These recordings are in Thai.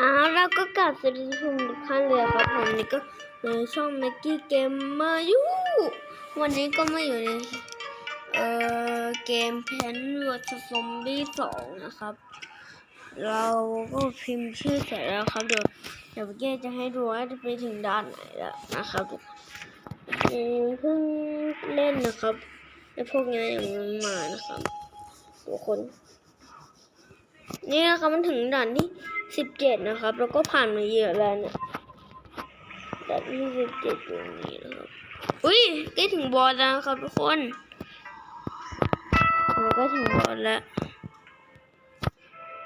อ้าวแล้วก็กลับสวัสดีทุกทุกท่านเลยครับผมนี่ก็ในช่องแม็กกี้เกมมาอยู่วันนี้ก็มาอยู่ในเอ่อเกมแพนเวอร์ซอมบี้สองนะครับ เราก็พิมพ์ชื่อเสร็จแล้วครับเดี๋ยวเดี๋ยวเก้จะให้ดูว่าจะไปถึงด้านไหนแล้วนะครับเพิ่งเล่นนะครับไอพวกนี้ยังไม่มานะครับทุกคน นี่นะครับมันถึงด่านที่ สิบเจ็ดนะครับ แล้วก็ผ่านมาเยอะแล้วเนี่ยด่านที่สิบเจ็ดอยู่ตรงนี้นะครับอุ้ยใกล้ถึงบอสแล้วครับทุกคนเราก็ถึงบอสแล้ว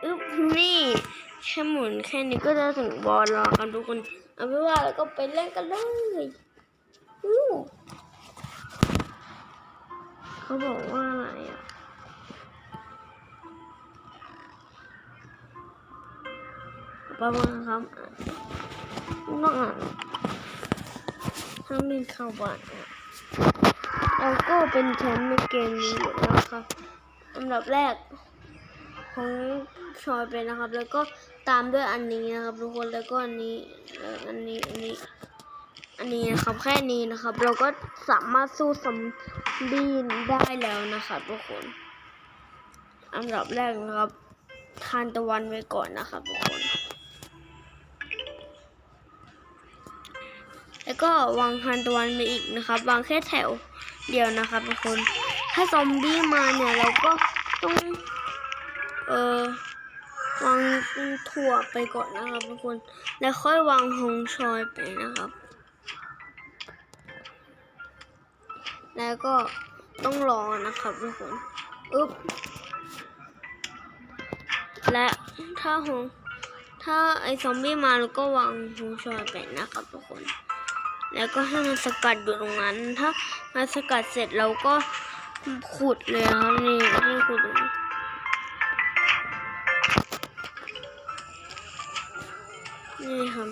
อึ๊บนี่แค่หมุนแค่นี้ก็จะถึงบอสแล้วครับทุกคนเอาเป็นว่าแล้วก็ไปเล่นกันเลยอู้เขาบอกว่าอะไรอะ ประมาครับต้องอ่านทั้งมีข่าวบ้านเราก็เป็นแชมป์ในเกมนี้อยู่แล้วครับอันดับแรกของชอยไปนะครับ แล้วก็ตามด้วยอันนี้นะครับทุกคนแล้วก็อันนี้อันนี้อันนี้อันนี้นะครับแค่นี้นะครับ เราก็สามารถสู้ซอมบี้ได้แล้วนะครับทุกคน อันดับแรกนะครับ ทานตะวันไว้ก่อนนะครับทุกคน แล้วก็วางทานตะวันไปอีกนะครับ วางแค่แถวเดียวนะครับทุกคน ถ้าซอมบี้มาเนี่ยเราก็ต้องเอ่อวางถั่วไปก่อนนะครับทุกคน แล้วค่อยวางหงชอยไปนะครับ แล้วก็ต้องรอนะครับทุกคนอึ๊บและถ้าหงถ้าไอซอมบี้มาเราก็วางหงชอยไปนะครับทุกคน แล้วก็ให้มันสกัดอยู่ตรงนั้นถ้ามันสกัดเสร็จเราก็ขุดเลยครับนี่นี่ขุดตรงนี้นี่ครับ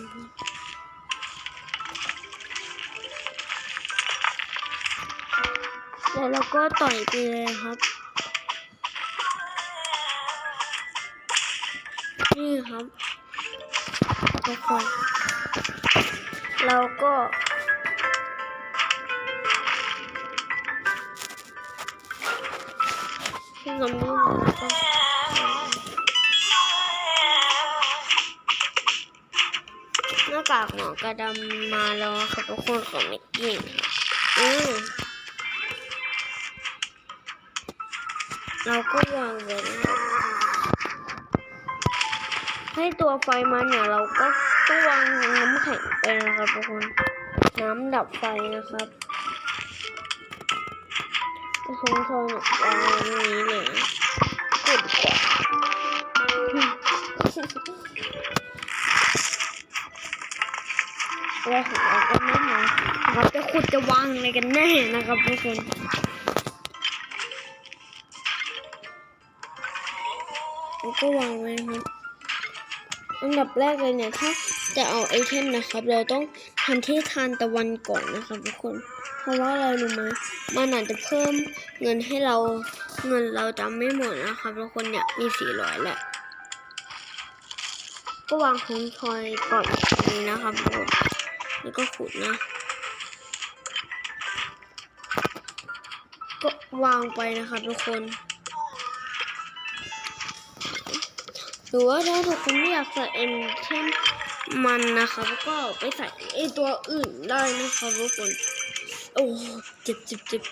แล้วเราก็ต่อยไปเลยครับ นี่ครับทุกคนเราก็ ที่เราไม่รู้ก็หน้ากากหมอกระดำมาแล้วครับทุกคนของมิกกี้นอืมเราก็วางเลยให้ตัวไฟมาเนี่ยเราก็ต้องวางน้ำแข็งไปนะครับทุกคน น้ำดับไฟนะครับ คงทองวางนี้เลยขุดกว่าเราของเราก็ไม่มาเราจะขุดจะวางอะไรกันแน่นะครับทุกคนแล้วก็วางไว้ครับอันดับแรกเลยเนี่ยถ้าจะเอาไอเทมนะครับ เราต้องทำที่ทานตะวันก่อนนะครับทุกคน เพราะว่าอะไรรู้ไหมมันอาจจะเพิ่มเงินให้เราเงินเราจำไม่หมดนะครับทุกคนเนี่ยมีสี่ร้อยแหละ ก็วางของทอยก่อนนี้นะครับแล้วก็ขุดนะ ก็วางไปนะครับทุกคนหรือว่าถ้าทุกคนไม่อยากใส่เอ็นเช่นมันนะคะก็ไปใส่ไอตัวอื่นได้นะคะทุกคน โอ้เจ็บเจ็บเจ็บ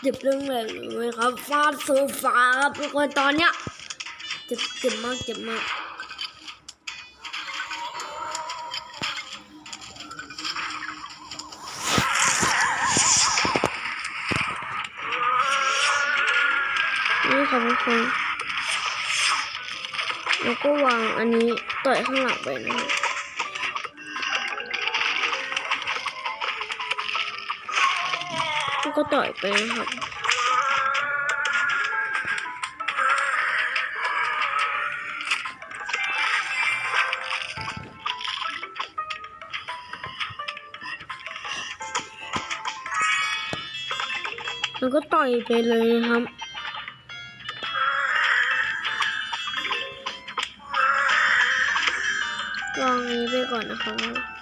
เจ็บเรื่องแรงเลยครับฟาดโซฟาครับทุกคนตอนเนี้ยเจ็บเจ็บมากเจ็บมากนี่ค่ะทุกคนแล้วก็วางอันนี้ต่อยข้างหลังไปนะครับ ก็ต่อยไปนะครับแล้วก็ต่อยไปเลยนะครับลองนี้ไปก่อนนะครับ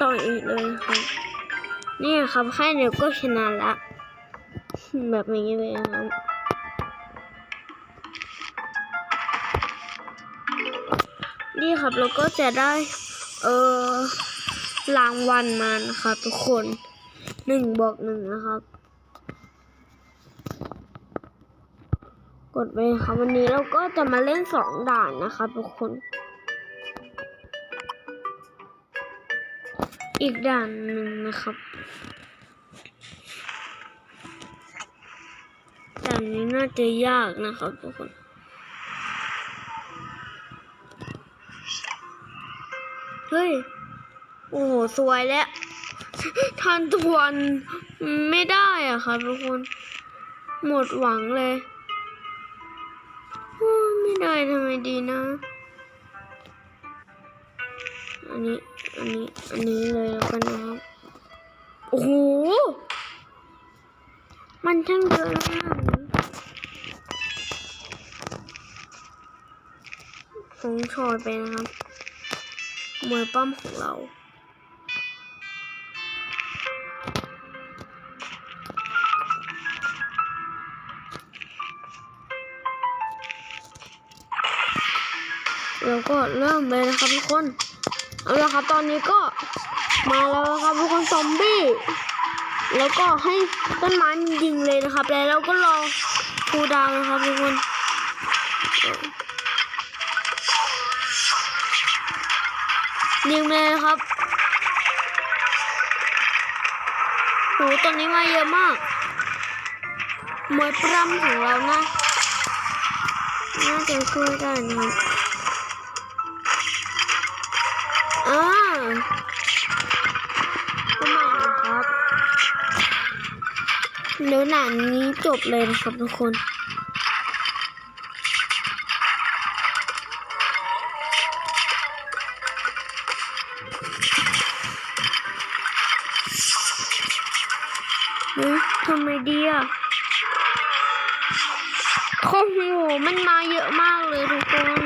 ต่อยอีกเลยครับนี่ครับแค่เดียวก็ชนะละ แบบนี้เลยครับนี่ครับเราก็จะได้ เออรางวัลมานะครับทุกคนหนึ่งบอกหนึ่งนะครับ กดไปครับวันนี้เราก็จะมาเล่นสองด่านนะครับทุกคน อีกด่านหนึ่งนะครับด่านนี้น่าจะยากนะครับทุกคนเฮ้ย โอ้โห สวยแล้วทันทวนไม่ได้อะครับทุกคน หมดหวังเลยโอ้ยไม่ได้ทำไมดีนะ อันนี้ อันนี้ อันนี้เลยแล้วกันนะครับ โอ้โห มันช่างเยอะมากเลยสงชอยไปนะครับมวยปั้มของเราเราก็เริ่มเลยนะครับทุกคน เอาละครับตอนนี้ก็มาแล้วนะครับทุกคนซอมบี้ แล้วก็ให้ต้นไม้มันยิงเลยนะครับ แล้วเราก็รอคูดาวนะครับทุกคนยิงเลยครับโหตอนนี้มาเยอะมากมวยปล้ำของเรานะ น่าจะช่วยได้นะครับ อ่าก็มาครับเดี๋ยวหนังนี้จบเลยนะครับทุกคนทำไมดีอะโอ้โหมันมาเยอะมากเลยทุกคน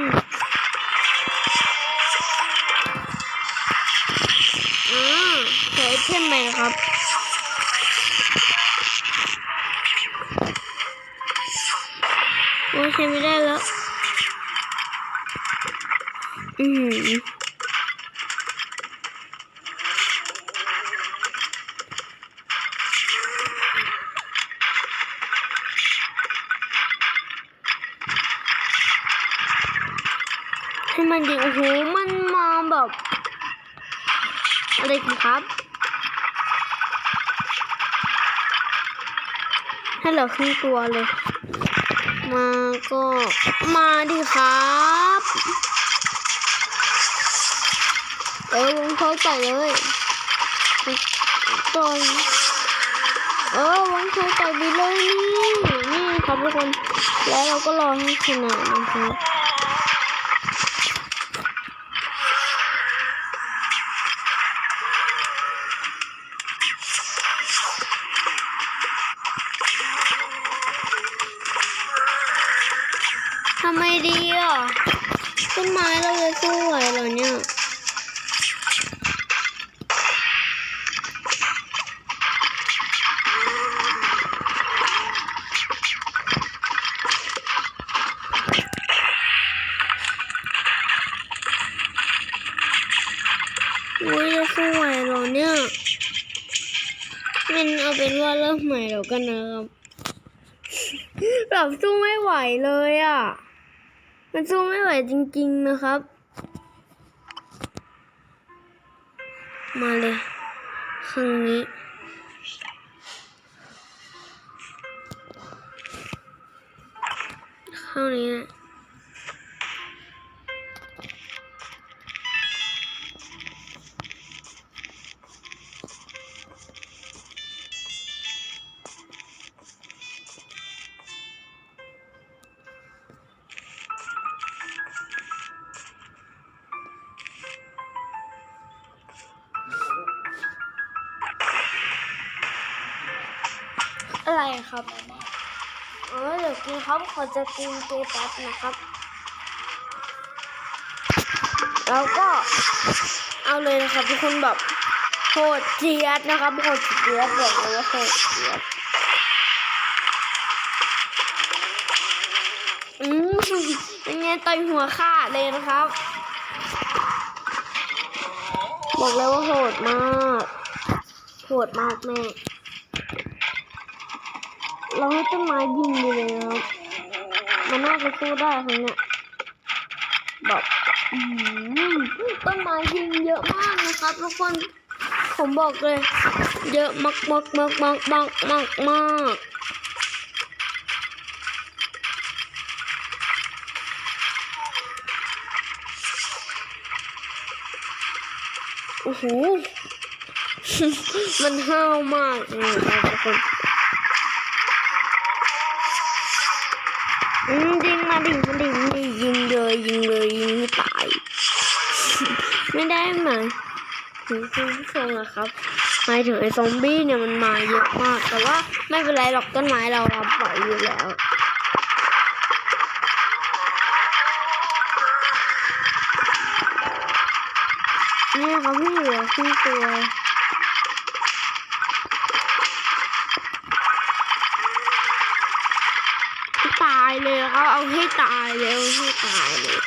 ช้เทมไหมครับโอ้ใช้ไม่ได้แล้ว อืมให้มันยิโอ้โห มันมาแบบ อะไรกันครับ ให้เหลือครึ่งตัวเลย มาก็มาดิครับเออวงเขาใจเลยต่อยเออวงเขาใส่ไปเลยนี่นี่ครับทุกคน แล้วเราก็รอให้ชนะนะครับ กันนะครับแบบสู้ไม่ไหวเลยอะ มันสู้ไม่ไหวจริง ๆนะครับ มาเลยครั้งนี้ข้านี้นะ อะไรครับเออเดี๋ยวกินครับขอจะกินเกแป๊บนะครับ แล้วก็เอาเลยนะครับทุกคนแบบโหดเจี๊ยดนะครับโหดเจี๊ยดบอกเลยว่าโหดเจี๊ยดอืมเป็นไงต่อยหัวขาดเลยนะครับ บอกเลยว่าโหดมาก โหดมากแม่ เราให้ต้นไม้ยิงไปเลยครับมันน่าจะสู้ได้ครั้งเนี้ยแบบต้นไม้ยิงเยอะมากนะครับทุกคนผมบอกเลย เยอะมากมากมากมากมากมากมากโอ้โห มันห้าวมากเลยครับทุกคน มยิงมาดิมาดิมาดิยิงเลยยิงเลยยิงให้ตาย ไม่ได้หมาถึงคุณผู้ชมนะครับหมายถึงไอ้ซอมบี้เนี่ยมันมาเยอะมาก แต่ว่าไม่เป็นไรหรอกต้นไม้เรารับไหวอยู่แล้วเนี่ยครับพี่เหลือที่ตัว เลยเขาเอาให้ตายเลยเอาให้ตายเลย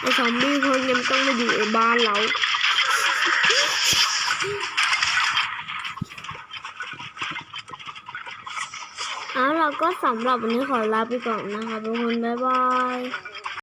ไอ้ซอมบี้พวกนี้มันต้องมาอยู่ในบ้านเราเอาเราก็สำหรับวันนี้ขอลาไปก่อนนะคะทุกคนบ๊ายบาย